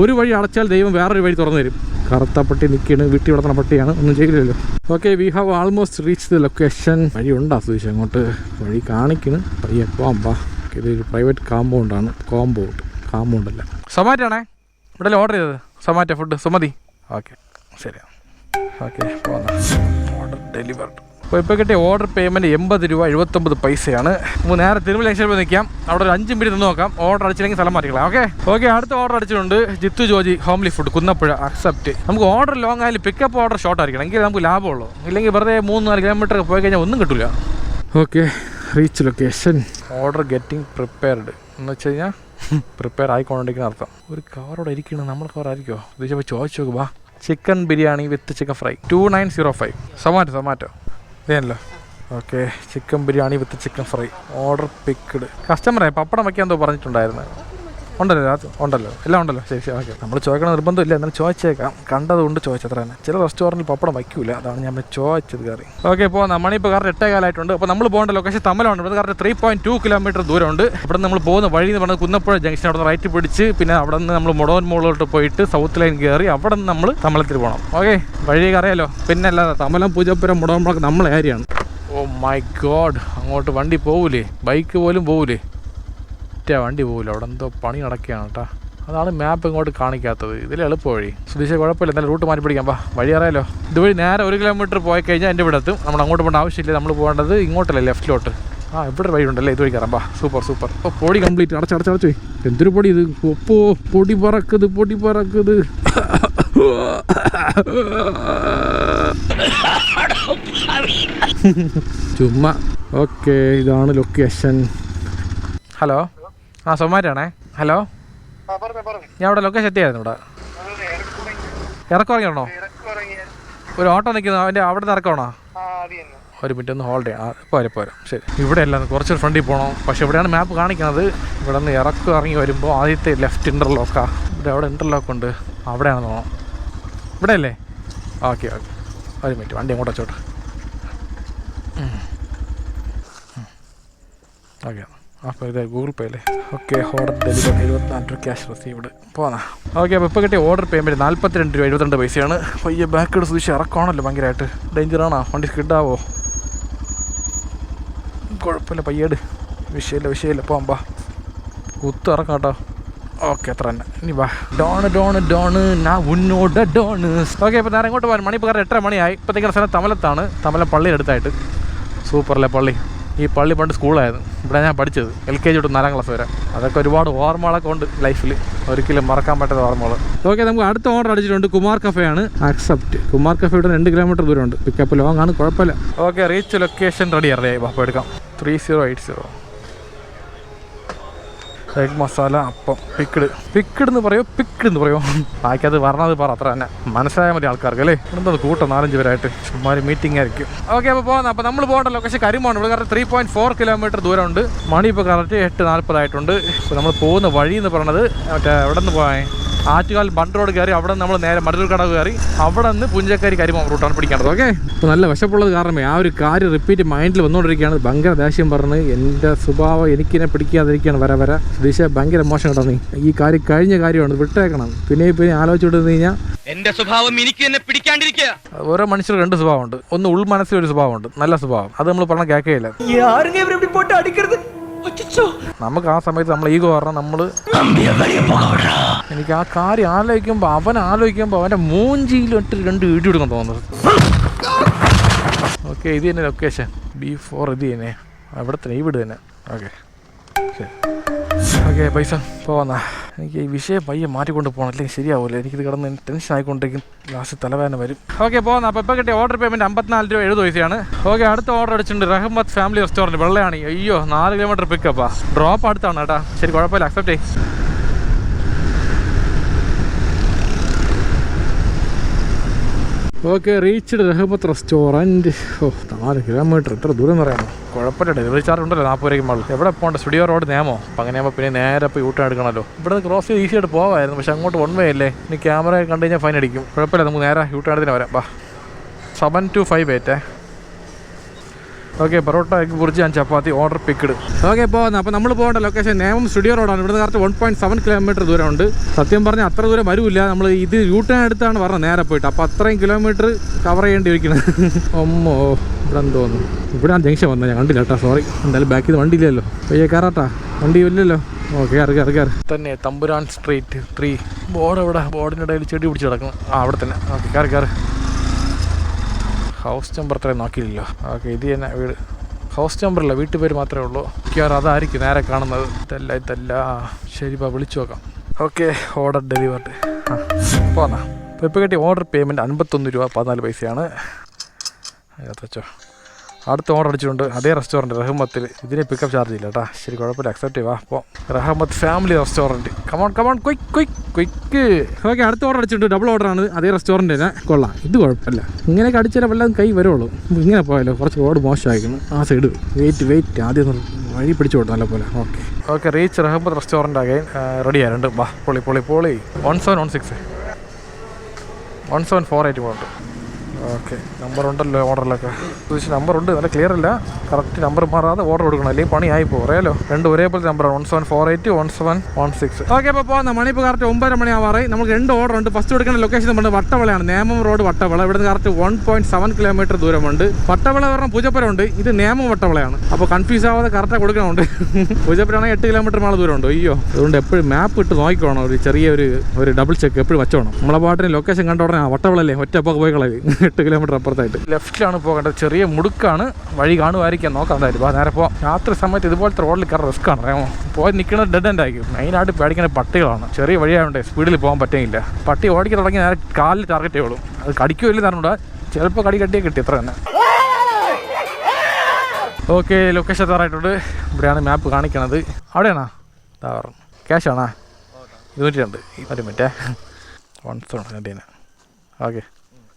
A: ഒരു വഴി അടച്ചാൽ ദൈവം വേറൊരു വഴി തുറന്നു തരും. കറുത്ത പട്ടി നിൽക്കുകയാണ് വീട്ടിൽ വളർത്തുന്ന പട്ടിയാണ് ഒന്നും ചെയ്യില്ലല്ലോ. Okay we have almost reach the location വഴി ഉണ്ട് സുശേഷം അങ്ങോട്ട് വഴി കാണിക്കണ്. പയ്യെ പോവാം വാ. ഇതൊരു പ്രൈവറ്റ് കോമ്പൗണ്ടാണ് കോമ്പൗണ്ട് കോമ്പൗണ്ട് അല്ല. സൊമാറ്റോ ആണേ? ഇവിടെ ഓർഡർ ചെയ്തത്? Zomato food Sumathi. ഓക്കെ. ശരിയാ. ഓക്കെ ഓർഡർ ഡെലിവർഡ് അപ്പോൾ ഇപ്പോൾ കിട്ടിയ ഓർഡർ പേയ്മെന്റ് എൺപത് രൂപ എഴുപത്തൊമ്പത് പൈസയാണ്. നമുക്ക് നേരെ തിരുമല ജംഗ്ഷനിൽ പോയി നിൽക്കാം. അവിടെ ഒരു അഞ്ച് മിനിറ്റ് നിന്ന് നോക്കാം. ഓർഡർ അടിച്ചില്ലെങ്കിൽ സ്ഥലം മാറ്റിക്കളാം ഓക്കെ ഓക്കെ അടുത്ത ഓർഡർ അടിച്ചിട്ടുണ്ട്. Jithu Joji homely food Kunnappuzha accept നമുക്ക് ഓർഡർ ലോങ് ആയാലും പിക്കപ്പ് ഓർഡർ ഷോർട്ട് ആയിരിക്കണം. എങ്കിൽ നമുക്ക് ലാഭമുള്ളൂ. ഇല്ലെങ്കിൽ വെറുതെ മൂന്ന് നാല് കിലോമീറ്റർ പോയി കഴിഞ്ഞാൽ ഒന്നും കിട്ടില്ല okay reach location order getting prepared എന്ന് വെച്ച് കഴിഞ്ഞാൽ പ്രിപ്പയർ ആയിക്കൊണ്ടിരിക്കുന്ന അർത്ഥം. ഒരു കവറോടെ ഇരിക്കണം നമ്മൾ കവർ ഇത് ചോദിച്ചു ചോദിച്ചു നോക്ക് വാ. Chicken biryani with chicken fry two nine zero five Zomato Zomato. ഇതല്ലോ okay chicken biryani with chicken fry order picked കസ്റ്റമറെ പപ്പടം വയ്ക്കാൻ എന്തോ പറഞ്ഞിട്ടുണ്ടായിരുന്നു. ഉണ്ടല്ലോ അത് ഉണ്ടല്ലോ എല്ലാം ഉണ്ടല്ലോ. ശരി ശരി ഓക്കെ. നമ്മൾ ചോദിക്കണ നിർബന്ധമില്ല എന്നാലും ചോദിച്ചേക്കാം. കണ്ടതുകൊണ്ട് ചോദിച്ചത്ര തന്നെ. ചില റെസ്റ്റോറന്റിൽ പപ്പടം വയ്ക്കൂല അതാണ് ഞാൻ ചോദിച്ചത് കയറി ഓക്കെ ഇപ്പോൾ നമ്മളിപ്പോൾ കറക്റ്റ് എട്ടേ കാലമായിട്ടുണ്ട് അപ്പോൾ നമ്മൾ പോകേണ്ട ലൊക്കേഷൻ തമ്മലാണ് ഇവിടെ correct three point two kilometre ദൂരമുണ്ട്. ഇവിടെ നമ്മൾ പോകുന്ന വഴി എന്ന് പറഞ്ഞാൽ കുന്നപ്പുഴ ജംഗ്ഷൻ അവിടെ റൈറ്റ് പിടിച്ച് പിന്നെ അവിടെ നിന്ന് നമ്മൾ മുടവൻ മുകളിലോട്ട് പോയിട്ട് സൗത്ത് ലൈൻ കയറി അവിടെ നിന്ന് നമ്മൾ തമ്മലത്തിൽ പോകണം ഓക്കെ വഴിയൊക്കെ അറിയാലോ പിന്നെ അല്ലാതെ തമലം പൂജപ്പുരം മുടവൻ നമ്മളെ ഏരിയയാണ് ഓ മൈ ഗോഡ് അങ്ങോട്ട് വണ്ടി പോകൂലേ ബൈക്ക് പോലും പോകൂലേ ഒറ്റ വണ്ടി പോകില്ല അവിടെ എന്തോ പണി നടക്കുകയാണ് കേട്ടോ. അതാണ് മാപ്പ് ഇങ്ങോട്ട് കാണിക്കാത്തത്. ഇതിൽ എളുപ്പ വഴി സുധീഷ കുഴപ്പമില്ല. എന്തായാലും റൂട്ട് മാറ്റി പിടിക്കാം. വാ വഴി അറിയാലോ. ഇതുവഴി നേരെ ഒരു കിലോമീറ്റർ പോയി കഴിഞ്ഞാൽ എന്റെ ഇവിടെ നമ്മൾ അങ്ങോട്ട് പോകേണ്ട ആവശ്യമില്ല. നമ്മൾ പോകേണ്ടത് ഇങ്ങോട്ടല്ലേ ലെഫ്റ്റിലോട്ട് ആ ഇവിടെ വഴി ഉണ്ടല്ലേ ഇതുവഴി കയറാം. വാ സൂപ്പർ സൂപ്പർ ഓ പൊടി കംപ്ലീറ്റ് അടച്ച് അടച്ച് അടച്ചു. എന്തൊരു പൊടി ഇത്? ഒപ്പോ പൊടി പറക്കുത് പൊടി പറക്കുത് ചുമ്മാ. ഓക്കെ ഇതാണ് ലൊക്കേഷൻ ഹലോ? ആ സൊമാറ്റാണേ ഹലോ? ഞാൻ ഇവിടെ ലൊക്കേഷൻ എത്തിയായിരുന്നു ഇവിടെ.
C: അതെ
A: ഇറക്കം ഇറങ്ങിയാണോ ഒരു ഓട്ടോ നിൽക്കുന്നു. അവന്റെ അവിടെ നിന്ന് ഇറക്കമാണോ
C: അത്
A: ഒരു മിനിറ്റ് ഒന്ന് ഹോൾഡ് ചെയ്യാം. ആ, പോരെ പോരാ. ശരി. ഇവിടെ അല്ല കുറച്ച് ഫ്രണ്ടിൽ പോകണം പക്ഷേ ഇവിടെയാണ് മാപ്പ് കാണിക്കുന്നത്. ഇവിടെ നിന്ന് ഇറക്കം ഇറങ്ങി വരുമ്പോൾ ആദ്യത്തെ ലെഫ്റ്റ് ഇന്റർലോക്കാ ഇവിടെ അവിടെ ഇന്റർലോക്ക് ഉണ്ട്? അവിടെയാണ് തോന്നണം ഇവിടെ അല്ലേ ഓക്കെ ഓക്കെ ഒരു മിനിറ്റ് വണ്ടി അങ്ങോട്ട് വെച്ചോട്ടെ. ഓക്കെ അപ്പോൾ ഇത് ഗൂഗിൾ പേ അല്ലേ? ഓക്കെ ഓർഡർ ഡെലിവറി എഴുപത്തിനാല് രൂപ ക്യാഷ് റിസീവ്ഡ് പോന്നാ. ഓക്കെ അപ്പോൾ ഇപ്പോൾ കിട്ടിയ ഓർഡർ പേയ്മെന്റ് നാൽപ്പത്തിരണ്ട് രൂപ എഴുപത്തിരണ്ട് പൈസയാണ്. പയ്യെ ബാക്കിയുടെ സൂക്ഷിച്ച് ഇറക്കണമല്ലോ ഭയങ്കരമായിട്ട്. ഡേഞ്ചറാണോ വണ്ടി സ്കിഡാവോ? കുഴപ്പമില്ല പയ്യേട്. വിഷയമില്ല വിഷയമില്ല. പോകാം ബാ കുത്തു ഇറക്കാം കേട്ടോ. ഓക്കെ അത്ര തന്നെ. ഇനി വാ. ഡോണ് ഡോണ് ഡോണ് നാ ഉന്നോട് ഡോണ് ഓക്കെ ഇപ്പോൾ നേരെ ഇങ്ങോട്ട് പോകാൻ. മണി ഇപ്പോൾ എട്ടര മണിയായി. ഇപ്പോഴത്തേക്കുള്ള സ്ഥലം തമലത്താണ്. തമല പള്ളിയുടെ അടുത്തായിട്ട്. സൂപ്പറല്ലേ പള്ളി? ഈ പള്ളി പണ്ട് സ്കൂളായിരുന്നു. ഇവിടെ ഞാൻ പഠിച്ചത് എൽ കെ ജി തൊട്ട് നാലാം ക്ലാസ് വരെ. അതൊക്കെ ഒരുപാട് ഓർമ്മകളൊക്കെ ഉണ്ട് ലൈഫിൽ. ഒരിക്കലും മറക്കാൻ പറ്റാത്ത ഓർമ്മകൾ. ഓക്കെ നമുക്ക് അടുത്ത ഓർഡർ അടിച്ചിട്ടുണ്ട്. കുമാർ കഫയാണ്. ആണ് ആക്സെപ്റ്റ് കുമാർ കഫയുടെ രണ്ട് കിലോമീറ്റർ ദൂരമുണ്ട്. പിക്കപ്പ് ലോങ് ആണ് കുഴപ്പമില്ല. ഓക്കെ റീച്ച് ലൊക്കേഷൻ റെഡി അറിയാം അപ്പോൾ എടുക്കാം. Three zero eight zero egg masala appam picked picked എന്ന് പറയോ? പിക്കിഡ് എന്ന് പറയോ? ബാക്കിയത് പറഞ്ഞത് പറ. അത്ര തന്നെ. മനസ്സിലായാൽ മതി ആൾക്കാർക്ക് അല്ലേ? എന്താ കൂട്ടം നാലഞ്ച് പേരായിട്ട് ചുമ്മാ മീറ്റിംഗ് ആയിരിക്കും. ഓക്കെ അപ്പോൾ പോകുന്ന അപ്പോൾ നമ്മൾ പോകേണ്ട ലൊക്കേഷൻ കരിമാണ് ഇവിടെ correct three point four kilometre ദൂരമുണ്ട്. മണി ഇപ്പോൾ കറക്റ്റ് എട്ട് നാൽപ്പതായിട്ടുണ്ട് ഇപ്പോൾ നമ്മൾ പോകുന്ന വഴി എന്ന് പറയുന്നത് മറ്റേ എവിടെ നിന്ന് പോയാൽ ആറ്റുകാൽ ബണ്ട് റോഡ് കയറി അവിടെ നമ്മൾ നേരെ മടലൂർ കടവ് കയറി അവിടെ നിന്ന് പുഞ്ചക്കാരി കരിമ റൂട്ടാണ് പിടിക്കേണ്ടത്. ഓക്കെ? അപ്പോൾ നല്ല വിശപ്പുള്ളത് കാരണമേ ആ ഒരു കാര്യം റിപ്പീറ്റ് മൈൻഡിൽ വന്നുകൊണ്ടിരിക്കുകയാണ്. ഭയങ്കര ദേഷ്യം പറഞ്ഞ് എന്റെ സ്വഭാവം എനിക്കിനെ പിടിക്കാതിരിക്കുകയാണ്. വര വര. ദിശ ഭയങ്കര മോശം കേട്ടോ നീ. ഈ കാര്യം കഴിഞ്ഞ കാര്യമാണ്. വിട്ടേക്കണം. പിന്നെ പിന്നെ ആലോചിച്ചുകൊണ്ട് കഴിഞ്ഞാൽ
C: എന്റെ സ്വഭാവം എനിക്ക് തന്നെ പിടിക്കാണ്ടിരിക്കുക.
A: ഓരോ മനുഷ്യർ രണ്ട് സ്വഭാവമുണ്ട്. ഒന്ന് ഉൾ മനസ്സിൽ ഒരു സ്വഭാവമുണ്ട്. നല്ല സ്വഭാവം. അത് നമ്മൾ പറഞ്ഞ കേൾക്കുകയില്ല. നമുക്ക് ആ സമയത്ത് നമ്മൾ ഈ കാരണം നമ്മൾ എനിക്ക് ആ കാര്യം ആലോചിക്കുമ്പോൾ അവൻ ആലോചിക്കുമ്പോൾ അവന്റെ മൂഞ്ചിയിലിട്ട് രണ്ട് ഇടി കൊടുക്കാൻ തോന്നുന്നത് ഓക്കെ ഇത് തന്നെ ലൊക്കേഷൻ ബി ഫോർ ഇത് തന്നെ. അവിടെ തന്നെ ഈ വീട് തന്നെ. ഓക്കെ ശരി. ഓക്കെ പൈസ. പോവാന്നാ. എനിക്ക് ഈ വിഷയം പയ്യെ മാറ്റിക്കൊണ്ട് പോകണം. അല്ലെങ്കിൽ ശരിയാവില്ല എനിക്കിത് കിടന്ന് ടെൻഷൻ ആയിക്കൊണ്ടിരിക്കും. ലാസ്റ്റ് തലവേദന വരും. ഓക്കെ പോകുന്ന അപ്പോൾ ഇപ്പോൾ കിട്ടിയ ഓർഡർ പേയ്മെന്റ് അമ്പത്തിനാല് രൂപ എഴുപത് പൈസയാണ്. ഓക്കെ അടുത്ത ഓർഡർ അടിച്ചിട്ടുണ്ട് റഹ്മത്ത് ഫാമിലി റെസ്റ്റോറന്റ് വെള്ളയാണ്. അയ്യോ നാല് കിലോമീറ്റർ പിക്കപ്പാ ഡ്രോപ്പ് അടുത്താണ് കേട്ടാ. ശരി കുഴപ്പമില്ല. അക്സെപ്റ്റ് ചെയ്യും. Okay reached Rahmath restaurant. ഓ നാല് കിലോമീറ്റർ. ഇത്ര ദൂരം എന്ന് പറയാമോ? കുഴപ്പമില്ല ഡെലിവറി ചാർജ് ഉണ്ടല്ലോ നാൽപ്പത് രൂപയ്ക്ക് മുകളിൽ. എവിടെ പോകണ്ട? സ്റ്റുഡിയോ റോഡ് നേമോ? അപ്പം അങ്ങനെയാകുമ്പോൾ പിന്നെ നേരെ പോയി ഊട്ടം എടുക്കണമല്ലോ. ഇവിടെ നിന്ന് ക്രോസ് ചെയ്ത് ഈസി ആയിട്ട് പോകാമായിരുന്നു പക്ഷെ അങ്ങോട്ട് വൺ വേ അല്ലേ? ഇനി ക്യാമറ കണ്ടു കഴിഞ്ഞാൽ ഫൈൻ അടിക്കും. കുഴപ്പമില്ല നമുക്ക് നേരെ യൂട്ടേൺ എടുത്തിന് വരാം. വാ. Seven two five eight okay parotta egg bhurji and chapati order picked okay പോകുന്നത് അപ്പോൾ നമ്മൾ പോകേണ്ട ലൊക്കേഷൻ നേമം സ്റ്റുഡിയോ റോഡാണ് ഇവിടുന്ന് correct one point seven kilometre ദൂരമുണ്ട്. സത്യം പറഞ്ഞാൽ അത്ര ദൂരം വരില്ല. നമ്മൾ ഇത് യൂട്ടേൺ എടുത്താണ് പറഞ്ഞത് നേരെ പോയിട്ട്. അപ്പോൾ അത്രയും കിലോമീറ്റർ കവർ ചെയ്യേണ്ടി ഇരിക്കുന്നത് ഒമ്മോ ഇവിടെ എന്തോന്നു ഇവിടെ ആ ജംഗ്ഷൻ വന്നത് ഞാൻ കണ്ടില്ല കേട്ടോ. സോറി എന്തായാലും ബാക്കിൽ വണ്ടി ഇല്ലല്ലോ പയ്യെ കയറാട്ടാ വണ്ടി ഇല്ലല്ലോ. ഓക്കെ കയറി കയറി കയറി തന്നെ തമ്പുരാൻ സ്ട്രീറ്റ് ത്രീ ബോർഡ് എവിടെ? ബോർഡിന്റെ ഇടയിൽ ചെടി പിടിച്ച് കിടക്കണം. ആ അവിടെ തന്നെ. ഓക്കെ കയറി കയറി ഹൗസ് നമ്പർ അത്രയും നോക്കിയില്ലല്ലോ. ഓക്കെ ഇത് തന്നെ വീട്. ഹൗസ് നമ്പറല്ല വീട്ടു പേര് മാത്രമേ ഉള്ളൂ. മിക്കവാറും അതായിരിക്കും നേരെ കാണുന്നത്. ഇതല്ല ഇതല്ല. ശരി ഇപ്പോൾ വിളിച്ചു നോക്കാം. ഓക്കെ ഓർഡർ ഡെലിവർഡ് ആ പോന്നാ. ഇപ്പോൾ കിട്ടിയ ഓർഡർ പേയ്മെന്റ് അൻപത്തൊന്ന് രൂപ പതിനാല് പൈസയാണ്. വെച്ചോ അടുത്ത ഓർഡർ അടിച്ചിട്ടുണ്ട് അതേ റെസ്റ്റോറന്റ് റഹ്മത്തിൽ ഇതിന് പിക്കപ്പ് ചാർജ് ഇല്ല കേട്ടാ ശരി കുഴപ്പമില്ല. അക്സെപ്റ്റ് ചെയ്യുക അപ്പോൾ Rahmath family restaurant come on come on quick quick quick okay അടുത്ത ഓർഡർ അടിച്ചിട്ടുണ്ട് ഡബിൾ ഓർഡറാണ് ആണ് അതേ റെസ്റ്റോറന്റ് തന്നെ കൊള്ളാം. ഇത് കുഴപ്പമില്ല. ഇങ്ങനെയൊക്കെ അടിച്ചാൽ വല്ലതും കൈ വരുള്ളൂ. ഇങ്ങനെ പോയാലോ? കുറച്ച് റോഡ് മോശമായിരിക്കുന്നു. ആ സൈഡ് വെയിറ്റ് വെയിറ്റ് ആദ്യം ഒന്ന് വഴി പിടിച്ചു കൊടുത്തു നല്ല പോലെ. Okay. Okay reach Rahmath restaurant ആകെ റെഡി ആയിട്ടുണ്ട്. വാ പൊളി പൊളി പൊളി. One seven one six one seven four eight പോകട്ടെ ഓക്കെ. നമ്പർ ഉണ്ടല്ലോ ഓർഡറിലൊക്കെ. ചോദിച്ച നമ്പർ ഉണ്ട്. നല്ല ക്ലിയർ അല്ല. കറക്റ്റ് നമ്പർ മാറാതെ ഓർഡർ കൊടുക്കണം. അല്ലെങ്കിൽ പണിയായി പോകും അറിയാലോ? രണ്ട് ഒരേപോലെ നമ്പറാണ് one seven four eight one seven one six okay അപ്പോൾ പോകുന്ന മണി ഇപ്പോൾ കറക്റ്റ് ഒമ്പതര മണി ആവാറ് നമുക്ക് രണ്ട് ഓർഡർ ഉണ്ട്. ഫസ്റ്റ് കൊടുക്കുന്ന ലൊക്കേഷൻ നമ്മുടെ വട്ടവളയാണ്. നേമം റോഡ് വട്ടവള. ഇവിടുന്ന് correct one point seven kilometre ദൂരമുണ്ട്. വട്ടവള പറഞ്ഞ പൂജപ്പുരം ഉണ്ട് ഇത് നേമം വട്ടവളയാണ്. അപ്പോൾ കൺഫ്യൂസ് ആവാതെ കറക്റ്റാണ് കൊടുക്കണമുണ്ട്. പൂജപ്പുരമാണെങ്കിൽ എട്ട് കിലോമീറ്റർ മേളെ ദൂരമുണ്ട്. അയ്യോ. അതുകൊണ്ട് എപ്പോഴും മാപ്പ് ഇട്ട് നോക്കിക്കോണം. ഒരു ചെറിയ ഒരു ഒരു ഡബിൾ ചെക്ക് എപ്പോഴും വെച്ചോണം. നമ്മളെ പാട്ടിന് ലൊക്കേഷൻ കണ്ട ഉടനെ വട്ടവളല്ലേ? ഒറ്റപ്പൊക്കെ പോയി കളയും എട്ട് കിലോമീറ്റർ അപ്പുറത്തായിട്ട്. ലെഫ്റ്റിലാണ് പോകേണ്ടത്. ചെറിയ മുടുക്കാണ്. വഴി കാണുമായിരിക്കാം നോക്കാം എന്തായാലും. വാ നേരെ പോവാം രാത്രി സമയത്ത് ഇതുപോലത്തെ റോഡിൽ കയറാൻ റിസ്ക് ആണ്. അറിയാമോ? പോയി നിൽക്കുന്നത് ഡെഡ് എൻഡ് ആയിരിക്കും. മെയിനായിട്ട് പേടിക്കുന്ന പട്ടികളാണ്. ചെറിയ വഴിയായതുകൊണ്ട് സ്പീഡിൽ പോകാൻ പറ്റുന്നില്ല പട്ടി ഓടിക്കാൻ തുടങ്ങി നേരെ കാലിൽ ടാർഗറ്റ് ചെയ്യുള്ളൂ അത് കടിക്കുകയോ ഇല്ലെന്ന് ചിലപ്പോൾ കടി കട്ടിയേ കിട്ടി. ഇത്ര തന്നെ. ഓക്കെ ലൊക്കേഷൻ തറായിട്ടുണ്ട് ഇവിടെയാണ് മാപ്പ് കാണിക്കണത്. അവിടെയാണോ? ഇതാ ക്യാഷാണോ ഇരുന്നൂറ്റി രണ്ട്. ഒരു മിനിറ്റേ വൺ സെവൻ ഓക്കെ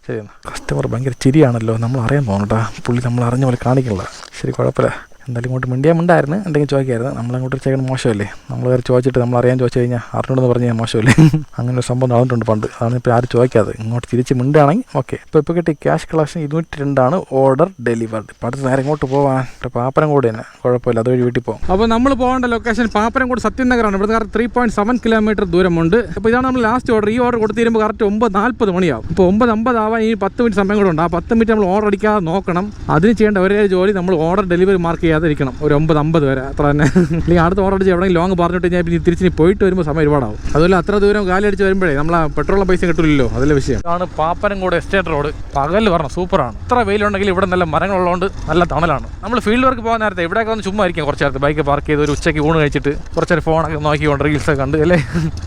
A: ശരി കസ്റ്റമർ ഭയങ്കര ചിരിയാണല്ലോ. നമ്മൾ അറിയാൻ പോകണം കേട്ടോ പുള്ളി നമ്മൾ അറിഞ്ഞ പോലെ കാണിക്കണില്ല. ശരി കുഴപ്പമില്ല. എന്തായാലും ഇങ്ങോട്ട് മിണ്ടിയാൽ മിണ്ടായിരുന്നു എന്തെങ്കിലും ചോദിക്കായിരുന്നു. നമ്മളങ്ങോട്ട് ചേക്കാൻ മോശമല്ലേ? നമ്മൾ വേറെ ചോദിച്ചിട്ട് നമ്മൾ അറിയാൻ ചോദിച്ചു കഴിഞ്ഞാൽ അറിഞ്ഞോടെന്ന് പറഞ്ഞാൽ മോശമല്ലേ? അങ്ങനെ ഒരു സംഭവം നടന്നിട്ടുണ്ട് പണ്ട്. അതാണ് ഇപ്പോൾ ആരും ചോദിക്കാതെ ഇങ്ങോട്ട് തിരിച്ച് മിണ്ടുകയാണെങ്കിൽ ഓക്കെ. ഇപ്പോൾ ഇപ്പോൾ കിട്ടി ക്യാഷ് കളക്ഷൻ ഇരുന്നൂറ്റി രണ്ടാണ് ഓർഡർ ഡെലിവർഡ് ഇപ്പോൾ അടുത്ത് നേരം ഇങ്ങോട്ട് പോകാൻ പാപ്പരം കൂടെ തന്നെ. കുഴപ്പമില്ല. അതുവഴി വീട്ടിൽ പോകും അപ്പോൾ നമ്മൾ പോകേണ്ട ലൊക്കേഷൻ പാപ്പരംകോട് സത്യനഗറാണ്. ഇവിടുന്ന് correct three point seven kilometre ദൂരമുണ്ട്. അപ്പോൾ ഇതാണ് നമ്മൾ ലാസ്റ്റ് ഓർഡർ ഈ ഓർഡർ കൊടുത്തു തരുമ്പോൾ കറക്റ്റ് ഒമ്പത് നാൽപ്പത് മണിയാവും. ഇപ്പോൾ ഒമ്പത് അമ്പത് ആവാൻ ഈ പത്ത് മിനിറ്റ് സമയം കൂടെ ഉണ്ട്. ആ പത്ത് മിനിറ്റ് നമ്മൾ ഓർഡർ അടിക്കാതെ നോക്കണം. അതിന് ചെയ്യേണ്ട ഒരേ ജോലി നമ്മൾ ഓർഡർ ഡെലിവറി മാർക്ക് ചെയ്യാതെ ഇരിക്കണം ഒരു ഒമ്പത് അമ്പത് വരെ. അത്ര തന്നെ. അല്ലെങ്കിൽ അടുത്ത ഓർഡർ അടിച്ച് എവിടെയെങ്കിലും ലോങ് പറഞ്ഞിട്ട് ഞാൻ പിന്നെ തിരിച്ച് പോയിട്ട് വരുമ്പോൾ സമയം ഒരുപാടാവും. അതുപോലെ അത്ര ദൂരം കാലടിച്ച് വരുമ്പോഴേ നമ്മൾ പെട്രോൾ പൈസ കിട്ടില്ലല്ലോ അതിലെ വിഷയം. ഇതാണ് പാപ്പനംകോട് എസ്റ്റേറ്റ് റോഡ്. പകൽ പറഞ്ഞ സൂപ്പറാണ്. ഇത്ര വെയിലുണ്ടെങ്കിൽ ഇവിടെ നല്ല മരങ്ങളുള്ളതുകൊണ്ട് നല്ല തണലാണ്. നമ്മൾ ഫീൽഡ് വർക്ക് പോകാൻ നേരത്തെ ഇവിടെയൊക്കെ ഒന്ന് ചുമ്മാ ഇരിക്കാം കുറച്ച് നേരത്തെ. ബൈക്ക് പാർക്ക് ചെയ്ത് ഒരു ഉച്ചയ്ക്ക് ഊണ് കഴിച്ചിട്ട് കുറച്ചേരം ഫോണൊക്കെ നോക്കിക്കൊണ്ട് റീൽസൊക്കെ കണ്ട് അല്ലേ?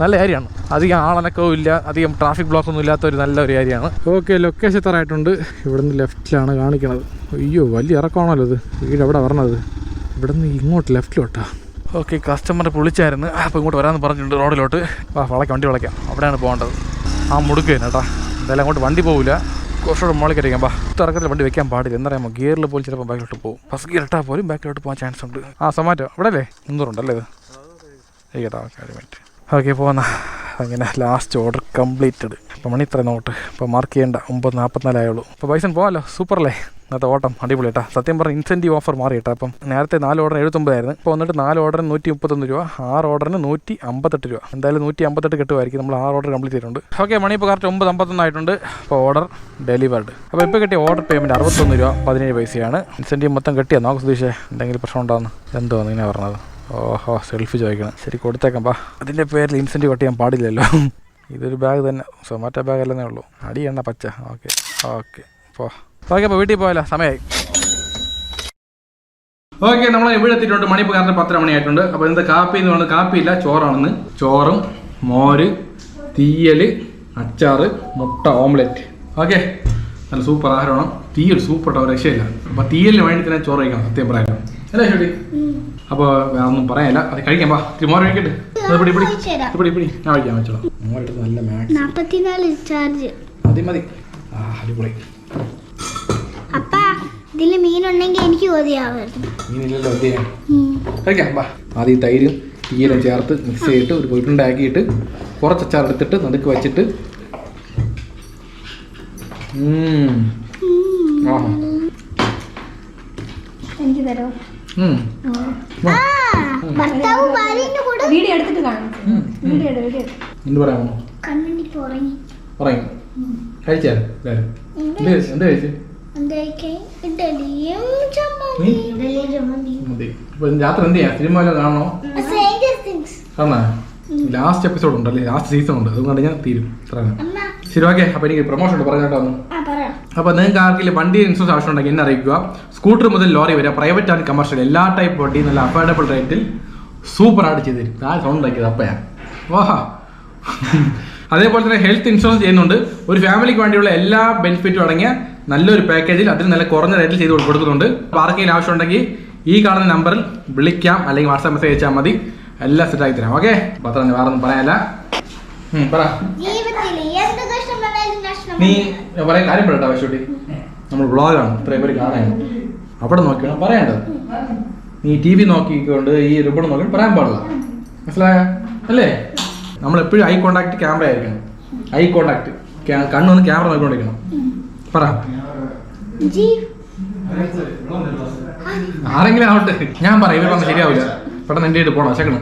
A: നല്ല ഏരിയയാണ് അധികം ആളനക്കവും ഇല്ല അധികം ട്രാഫിക് ബ്ലോക്ക് ഒന്നും ഇല്ലാത്ത ഒരു നല്ല ഒരു ഏരിയയാണ് ഓക്കെ ലൊക്കേഷൻ എത്ര ആയിട്ടുണ്ട്. ഇവിടുന്ന് ലെഫ്റ്റിലാണ് കാണിക്കുന്നത് അയ്യോ വലിയ ഇറക്കമാണല്ലോ ഇത്. വീട് എവിടെ വരണത്? ഇവിടുന്ന് ഇങ്ങോട്ട് ലെഫ്റ്റിലോട്ടാ. ഓക്കെ കസ്റ്റമറെ വിളിച്ചായിരുന്നു. അപ്പോൾ ഇങ്ങോട്ട് വരാമെന്ന് പറഞ്ഞിട്ടുണ്ട് റോഡിലോട്ട്. ആ വളയ്ക്കാം വണ്ടി വളയ്ക്കാം. അവിടെയാണ് പോകേണ്ടത്. ആ മുടുക്ക് തന്നെ കേട്ടോ. എന്തായാലും അങ്ങോട്ട് വണ്ടി പോകില്ല കുറച്ചുകൂടെ മുകളിൽ കയറിക്കാം ബാ ഇറക്കത്തിൽ വണ്ടി വെക്കാൻ പാടില്ല. എന്നറിയാമോ ഗിയറിൽ പോലും ചിലപ്പോൾ ബാക്കിലോട്ട് പോകും. ഫസ്റ്റ് ഗിയർ ഇട്ടാൽ പോലും ബാക്കിലോട്ട് പോകാൻ ചാൻസ് ഉണ്ട്. ആ സമാറ്റോ ഇവിടെ അല്ലേ മുന്നൂറുണ്ടല്ലേ ഇത്? ഓക്കെ ഒരു മിനിറ്റ് ഓക്കെ പോകുന്ന അങ്ങനെ ലാസ്റ്റ് ഓർഡർ കംപ്ലീറ്റഡ് അപ്പോൾ മണി ഇത്ര നോട്ട്. ഇപ്പോൾ മാർക്ക് ചെയ്യേണ്ട. ഒമ്പത് നാൽപ്പത്തിനാലായുള്ളൂ അപ്പോൾ പൈസ പോകാമല്ലോ സൂപ്പറല്ലേ ഇന്നത്തെ ഓട്ടം അടിപൊളി കേട്ടോ. സത്യം പറഞ്ഞ ഇൻസെന്റീവ് ഓഫർ മാറി കേട്ടോ അപ്പം നേരത്തെ നാല് ഓർഡർ എഴുപത്തൊമ്പതായിരുന്നു. ഇപ്പോൾ വന്നിട്ട് നാല് ഓർഡറിന് നൂറ്റി മുപ്പത്തൊന്ന് രൂപ ആറ് ഓർഡറിന് നൂറ്റി അമ്പത്തെട്ട് രൂപ. എന്തായാലും നൂറ്റി അമ്പത്തെട്ട് കിട്ടുമായിരിക്കും. നമ്മൾ ആറ് ഓർഡർ കംപ്ലീറ്റ് ചെയ്തിട്ടുണ്ട്. ഓക്കെ മണി ഇപ്പോൾ കറക്റ്റ് ഒമ്പത് അമ്പത്തൊന്നായിട്ടുണ്ട് അപ്പോൾ ഓർഡർ ഡെലിവേർഡ് അപ്പോൾ ഇപ്പോൾ കിട്ടിയ ഓർഡർ പേയ്മെന്റ് അറുപത്തൊന്ന് രൂപ പതിനേഴ് പൈസയാണ്. ഇൻസെന്റീവ് മൊത്തം കിട്ടിയാൽ നോക്ക് സുധീഷേ എന്തെങ്കിലും പ്രശ്നം ഉണ്ടാകുന്നു എന്തോ ഇങ്ങനെ പറഞ്ഞത്. ഓഹോ സെൽഫി ചോദിക്കണം. ശരി കൊടുത്തേക്കാം പാ. അതിന്റെ പേരിൽ ഇൻസെന്റീവ് കട്ട് പാടില്ലല്ലോ. ഇതൊരു ബാഗ് തന്നെ. സൊമാറ്റോ ബാഗ് അല്ലെന്നേ ഉള്ളൂ. അടി എണ്ണ പച്ച. ഓക്കെ ഓക്കെ പോ. ഓക്കെ അപ്പോൾ വീട്ടിൽ പോയാലോ? സമയമായി ഓക്കെ നമ്മൾ ഇവിടെ എത്തിയിട്ടുണ്ട്. മണിപ്പോൾ കാരണം പത്തര മണിയായിട്ടുണ്ട് അപ്പോൾ ഇന്നത്തെ കാപ്പി എന്ന് പറയുന്നത് കാപ്പിയില്ല ചോറാണെന്ന്. ചോറും മോര് തീയൽ അച്ചാറ് മുട്ട ഓംലെറ്റ്. ഓക്കെ നല്ല സൂപ്പർ ആഹാരമാണ്. തീയൽ സൂപ്പർ ഒരു രക്ഷയില്ല. അപ്പോൾ തീയലിന് വേണ്ടി തന്നെ ചോറ് കഴിക്കണം സത്യം പറയാം. അല്ലേ ചേട്ടി അപ്പോൾ വേറെ ഒന്നും പറയാനില്ല. അത് കഴിക്കാം പാ ഇത്തിരി മോര് കഴിക്കട്ടെ? ഇത് പിടി പിടി ഇത് പിടി പിടി. ഞാൻ കഴിക്കാൻ വെച്ചോളാം. മോരെടുത്ത് നല്ല മാക്സ്
B: ചാർജ്
A: മതി മതി. ആ അടിപൊളി.
B: അപ്പ ഇതിൽ മീനുണ്ടെങ്കിൽ എനിക്ക് കൊതിയാവായിരുന്നു
A: മീനില്ലല്ലോ എന്ത് കഴിക്കാം വാ. ആദ്യം തൈരും തീയിലും ചേർത്ത് മിക്സ് ചെയ്തിട്ട് ഒരു പൊയിട്ടുണ്ടാക്കിയിട്ട് കുറച്ച് അച്ചാർ എടുത്തിട്ട് നടുക്ക് വെച്ചിട്ട്.
D: എനിക്ക് തരോ? വീഡിയോ എടുത്തിട്ട് കാണും. വീഡിയോ എടു വീഡിയോ.
A: എന്ത് പറയാമോ
B: കണ്ണിട്ട് ഉറങ്ങി
A: പറയും. കഴിച്ചാൽ എല്ലാവരും കഴിച്ചു? രാത്രി എന്ത് ചെയ്യാം? സിനിമ കാണണോ. കാണാ ലാസ്റ്റ് എപ്പിസോഡ് ഉണ്ട് അല്ലേ ലാസ്റ്റ് സീസൺ ഉണ്ട്. അതുകൊണ്ട് ഞാൻ തീരും.
B: അമ്മ.
A: ശരി ഓക്കെ അപ്പോൾ എനിക്ക് പ്രൊമോഷൻ ഉണ്ട്. പറഞ്ഞോട്ടോ ഒന്ന്.
B: ആ പറ.
A: അപ്പോൾ നിങ്ങൾക്ക് ആർക്കെങ്കിലും വണ്ടി ഇൻഷുറൻസ് ആവശ്യമുണ്ടെങ്കിൽ എന്നെ അറിയിക്കുക. സ്കൂട്ടർ മുതൽ ലോറി വരെ പ്രൈവറ്റ് ആൻഡ് കമേഴ്ഷ്യൽ എല്ലാ ടൈപ്പ് വണ്ടി നല്ല അഫോർഡബിൾ റേറ്റിൽ സൂപ്പറായിട്ട് ചെയ്ത് തരും. ആ സൗണ്ട് ഉണ്ടാക്കിയത് അപ്പയാ വാഹാ. അതേപോലെ തന്നെ ഹെൽത്ത് ഇൻഷുറൻസ് ചെയ്യുന്നുണ്ട്. ഒരു ഫാമിലിക്ക് വേണ്ടിയുള്ള എല്ലാ ബെനിഫിറ്റും അടങ്ങിയ നല്ലൊരു പാക്കേജിൽ അതിൽ നല്ല കുറഞ്ഞ റേറ്റിൽ ചെയ്ത് കൊടുക്കുന്നുണ്ട്. അപ്പോൾ ആർക്കെങ്കിലും ആവശ്യമുണ്ടെങ്കിൽ ഈ കാണുന്ന നമ്പറിൽ വിളിക്കാം. അല്ലെങ്കിൽ വാട്സാപ്പ് മെസ്സേജ് അയച്ചാൽ മതി. എല്ലാം സെറ്റ് ആക്കി തരാം. ഓക്കെ പത്രം വേറെ ഒന്നും പറയാനല്ല. പറ. നീ പറയാൻ കാര്യം പറയട്ടെ ആവശ്യട്ടി നമ്മൾ വ്ളോഗാണ്. ഇത്രയും പേര് കാണാൻ. അവിടെ നോക്കിയാണ് പറയേണ്ടത്. നീ ടി വി നോക്കിക്കൊണ്ട് ഈ റിബൺ നോക്കി പറയാൻ പാടില്ല. മനസ്സിലായ? അല്ലേ? നമ്മൾ എപ്പോഴും ഐ കോണ്ടാക്ട് ക്യാമറ ആയിരിക്കണം. ഐ കോണ്ടാക്ട് കണ്ണൊന്ന് ക്യാമറ നോക്കിക്കൊണ്ടിരിക്കണം. പറ. ആരെങ്കിലും ആവട്ടെ. ഞാൻ പറയാം. ഇവർ പറഞ്ഞാൽ ശരിയാവില്ല. പെട്ടെന്ന് എന്റെ ആയിട്ട് പോകണം ചേക്കണം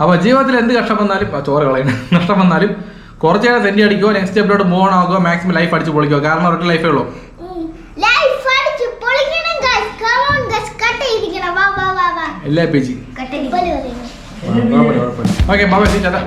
A: അപ്പോൾ ജീവിതത്തിൽ എന്ത് കഷ്ടം വന്നാലും ചോറ് കളയണം. നഷ്ടം വന്നാലും കുറച്ച് നേരം സെന്റി അടിക്കുമോ നെക്സ്റ്റ് സ്റ്റെപ്പിലോട്ട് മൂവ് ഓൺ ആകുക മാക്സിമം ലൈഫ് അടിച്ച് പൊളിക്കുക കാരണം ഒരൊറ്റ ലൈഫേ ഉള്ളൂ. എല്ലാ പി ജി ഓക്കെ ബാബാ ചേട്ടാ.